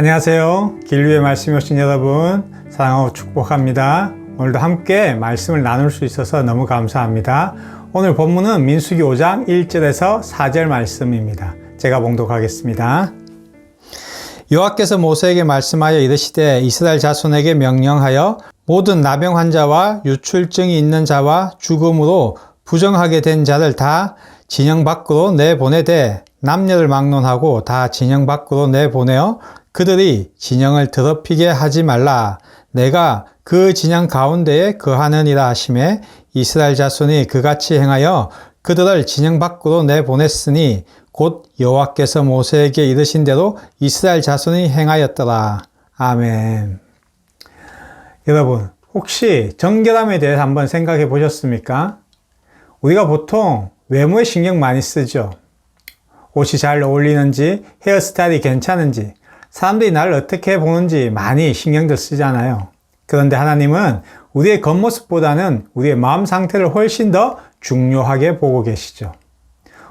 안녕하세요. 길류의 말씀이 오신 여러분, 사랑하고 축복합니다. 오늘도 함께 말씀을 나눌 수 있어서 너무 감사합니다. 오늘 본문은 민수기 5장 1절에서 4절 말씀입니다. 제가 봉독하겠습니다. 여호와께서 모세에게 말씀하여 이르시되 이스라엘 자손에게 명령하여 모든 나병 환자와 유출증이 있는 자와 죽음으로 부정하게 된 자를 다 진영 밖으로 내보내되 남녀를 막론하고 다 진영 밖으로 내보내어 그들이 진영을 더럽히게 하지 말라. 내가 그 진영 가운데에 거하느니라 하심에 이스라엘 자손이 그같이 행하여 그들을 진영 밖으로 내보냈으니 곧 여호와께서 모세에게 이르신 대로 이스라엘 자손이 행하였더라. 아멘. 여러분, 혹시 정결함에 대해서 한번 생각해 보셨습니까? 우리가 보통 외모에 신경 많이 쓰죠. 옷이 잘 어울리는지, 헤어스타일이 괜찮은지, 사람들이 나를 어떻게 보는지 많이 신경들 쓰잖아요. 그런데 하나님은 우리의 겉모습보다는 우리의 마음 상태를 훨씬 더 중요하게 보고 계시죠.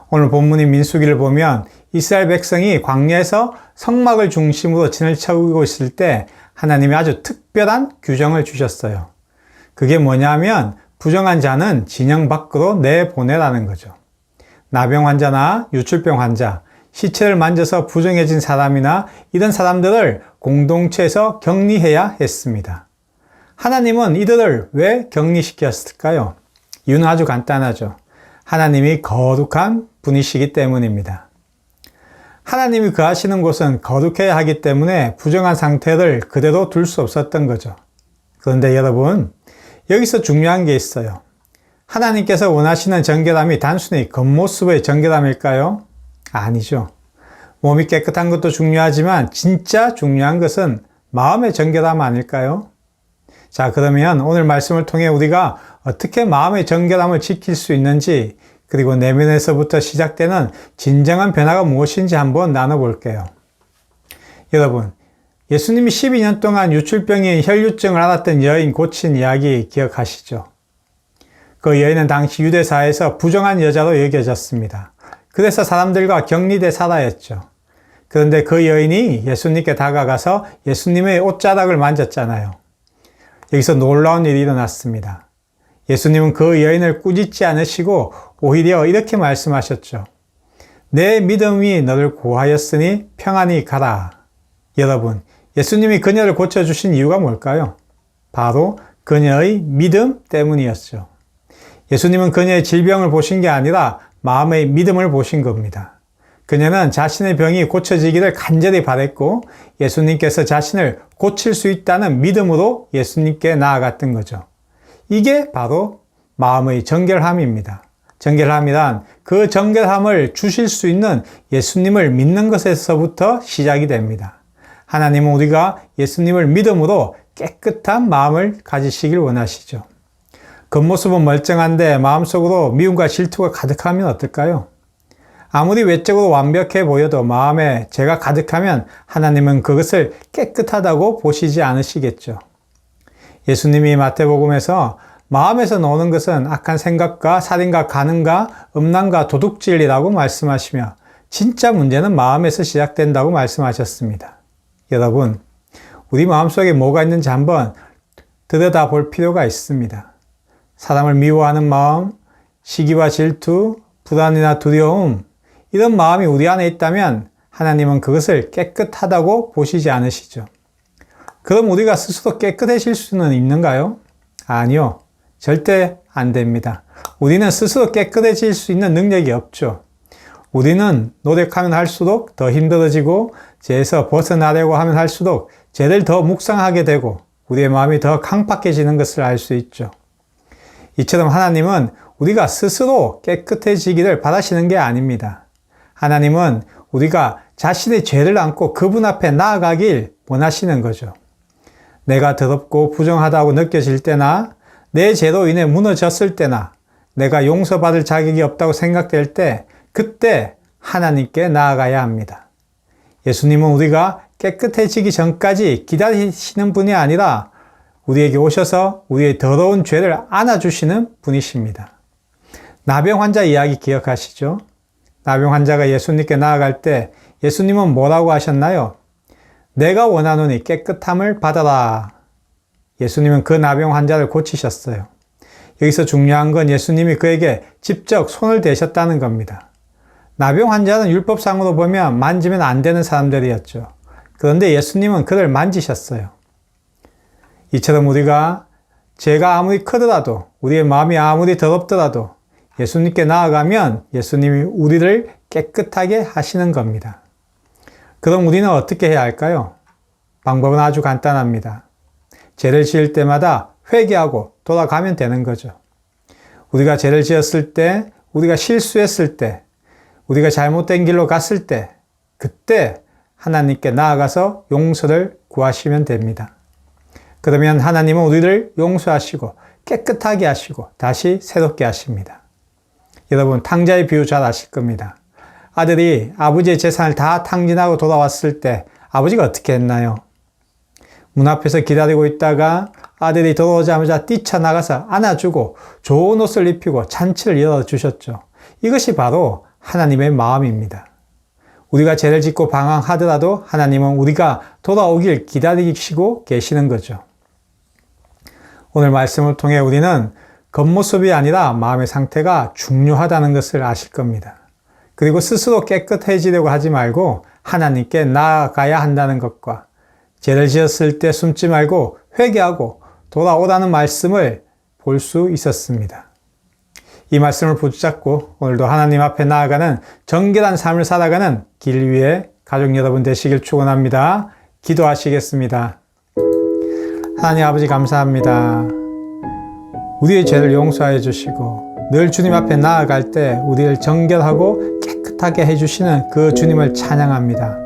오늘 본문인 민수기를 보면 이스라엘 백성이 광야에서 성막을 중심으로 진을 쳐고 있을 때 하나님이 아주 특별한 규정을 주셨어요. 그게 뭐냐면 부정한 자는 진영 밖으로 내보내라는 거죠. 나병 환자나 유출병 환자, 시체를 만져서 부정해진 사람이나 이런 사람들을 공동체에서 격리해야 했습니다. 하나님은 이들을 왜 격리시켰을까요? 이유는 아주 간단하죠. 하나님이 거룩한 분이시기 때문입니다. 하나님이 거하시는 곳은 거룩해야 하기 때문에 부정한 상태를 그대로 둘 수 없었던 거죠. 그런데 여러분, 여기서 중요한 게 있어요. 하나님께서 원하시는 정결함이 단순히 겉모습의 정결함일까요? 아니죠. 몸이 깨끗한 것도 중요하지만 진짜 중요한 것은 마음의 정결함 아닐까요? 자, 그러면 오늘 말씀을 통해 우리가 어떻게 마음의 정결함을 지킬 수 있는지 그리고 내면에서부터 시작되는 진정한 변화가 무엇인지 한번 나눠볼게요. 여러분, 예수님이 12년 동안 유출병인 혈류증을 앓았던 여인 고친 이야기 기억하시죠? 그 여인은 당시 유대사에서 부정한 여자로 여겨졌습니다. 그래서 사람들과 격리돼 살아였죠. 그런데 그 여인이 예수님께 다가가서 예수님의 옷자락을 만졌잖아요. 여기서 놀라운 일이 일어났습니다. 예수님은 그 여인을 꾸짖지 않으시고 오히려 이렇게 말씀하셨죠. 내 믿음이 너를 구하였으니 평안히 가라. 여러분, 예수님이 그녀를 고쳐주신 이유가 뭘까요? 바로 그녀의 믿음 때문이었죠. 예수님은 그녀의 질병을 보신 게 아니라 마음의 믿음을 보신 겁니다. 그녀는 자신의 병이 고쳐지기를 간절히 바랬고 예수님께서 자신을 고칠 수 있다는 믿음으로 예수님께 나아갔던 거죠. 이게 바로 마음의 정결함입니다. 정결함이란 그 정결함을 주실 수 있는 예수님을 믿는 것에서부터 시작이 됩니다. 하나님은 우리가 예수님을 믿음으로 깨끗한 마음을 가지시길 원하시죠. 겉모습은 멀쩡한데 마음속으로 미움과 질투가 가득하면 어떨까요? 아무리 외적으로 완벽해 보여도 마음에 죄가 가득하면 하나님은 그것을 깨끗하다고 보시지 않으시겠죠. 예수님이 마태복음에서 마음에서 나오는 것은 악한 생각과 살인과 가능과 음란과 도둑질이라고 말씀하시며 진짜 문제는 마음에서 시작된다고 말씀하셨습니다. 여러분, 우리 마음속에 뭐가 있는지 한번 들여다 볼 필요가 있습니다. 사람을 미워하는 마음, 시기와 질투, 불안이나 두려움, 이런 마음이 우리 안에 있다면 하나님은 그것을 깨끗하다고 보시지 않으시죠. 그럼 우리가 스스로 깨끗해질 수는 있는가요? 아니요. 절대 안 됩니다. 우리는 스스로 깨끗해질 수 있는 능력이 없죠. 우리는 노력하면 할수록 더 힘들어지고 죄에서 벗어나려고 하면 할수록 죄를 더 묵상하게 되고 우리의 마음이 더 강팍해지는 것을 알 수 있죠. 이처럼 하나님은 우리가 스스로 깨끗해지기를 바라시는 게 아닙니다. 하나님은 우리가 자신의 죄를 안고 그분 앞에 나아가길 원하시는 거죠. 내가 더럽고 부정하다고 느껴질 때나 내 죄로 인해 무너졌을 때나 내가 용서받을 자격이 없다고 생각될 때 그때 하나님께 나아가야 합니다. 예수님은 우리가 깨끗해지기 전까지 기다리시는 분이 아니라 우리에게 오셔서 우리의 더러운 죄를 안아주시는 분이십니다. 나병 환자 이야기 기억하시죠? 나병 환자가 예수님께 나아갈 때 예수님은 뭐라고 하셨나요? 내가 원하노니 깨끗함을 받아라. 예수님은 그 나병 환자를 고치셨어요. 여기서 중요한 건 예수님이 그에게 직접 손을 대셨다는 겁니다. 나병 환자는 율법상으로 보면 만지면 안 되는 사람들이었죠. 그런데 예수님은 그를 만지셨어요. 이처럼 우리가 죄가 아무리 크더라도 우리의 마음이 아무리 더럽더라도 예수님께 나아가면 예수님이 우리를 깨끗하게 하시는 겁니다. 그럼 우리는 어떻게 해야 할까요? 방법은 아주 간단합니다. 죄를 지을 때마다 회개하고 돌아가면 되는 거죠. 우리가 죄를 지었을 때, 우리가 실수했을 때, 우리가 잘못된 길로 갔을 때, 그때 하나님께 나아가서 용서를 구하시면 됩니다. 그러면 하나님은 우리를 용서하시고 깨끗하게 하시고 다시 새롭게 하십니다. 여러분, 탕자의 비유 잘 아실 겁니다. 아들이 아버지의 재산을 다 탕진하고 돌아왔을 때 아버지가 어떻게 했나요? 문 앞에서 기다리고 있다가 아들이 돌아오자마자 뛰쳐나가서 안아주고 좋은 옷을 입히고 잔치를 열어주셨죠. 이것이 바로 하나님의 마음입니다. 우리가 죄를 짓고 방황하더라도 하나님은 우리가 돌아오길 기다리시고 계시는 거죠. 오늘 말씀을 통해 우리는 겉모습이 아니라 마음의 상태가 중요하다는 것을 아실 겁니다. 그리고 스스로 깨끗해지려고 하지 말고 하나님께 나아가야 한다는 것과 죄를 지었을 때 숨지 말고 회개하고 돌아오라는 말씀을 볼 수 있었습니다. 이 말씀을 붙잡고 오늘도 하나님 앞에 나아가는 정결한 삶을 살아가는 길 위에 가족 여러분 되시길 축원합니다. 기도하시겠습니다. 하나님 아버지 감사합니다. 우리의 죄를 용서해 주시고 늘 주님 앞에 나아갈 때 우리를 정결하고 깨끗하게 해 주시는 그 주님을 찬양합니다.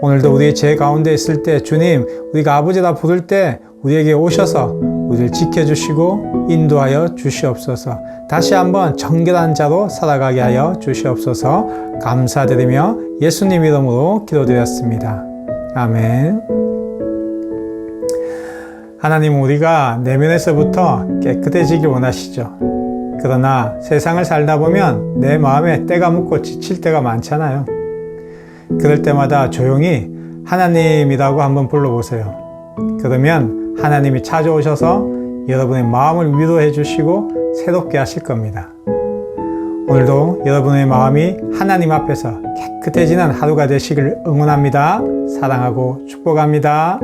오늘도 우리의 죄 가운데 있을 때 주님 우리가 아버지라 부를 때 우리에게 오셔서 우리를 지켜주시고 인도하여 주시옵소서. 다시 한번 정결한 자로 살아가게 하여 주시옵소서. 감사드리며 예수님 이름으로 기도드렸습니다. 아멘. 하나님 우리가 내면에서부터 깨끗해지길 원하시죠. 그러나 세상을 살다 보면 내 마음에 때가 묻고 지칠 때가 많잖아요. 그럴 때마다 조용히 하나님이라고 한번 불러보세요. 그러면 하나님이 찾아오셔서 여러분의 마음을 위로해 주시고 새롭게 하실 겁니다. 오늘도 여러분의 마음이 하나님 앞에서 깨끗해지는 하루가 되시길 응원합니다. 사랑하고 축복합니다.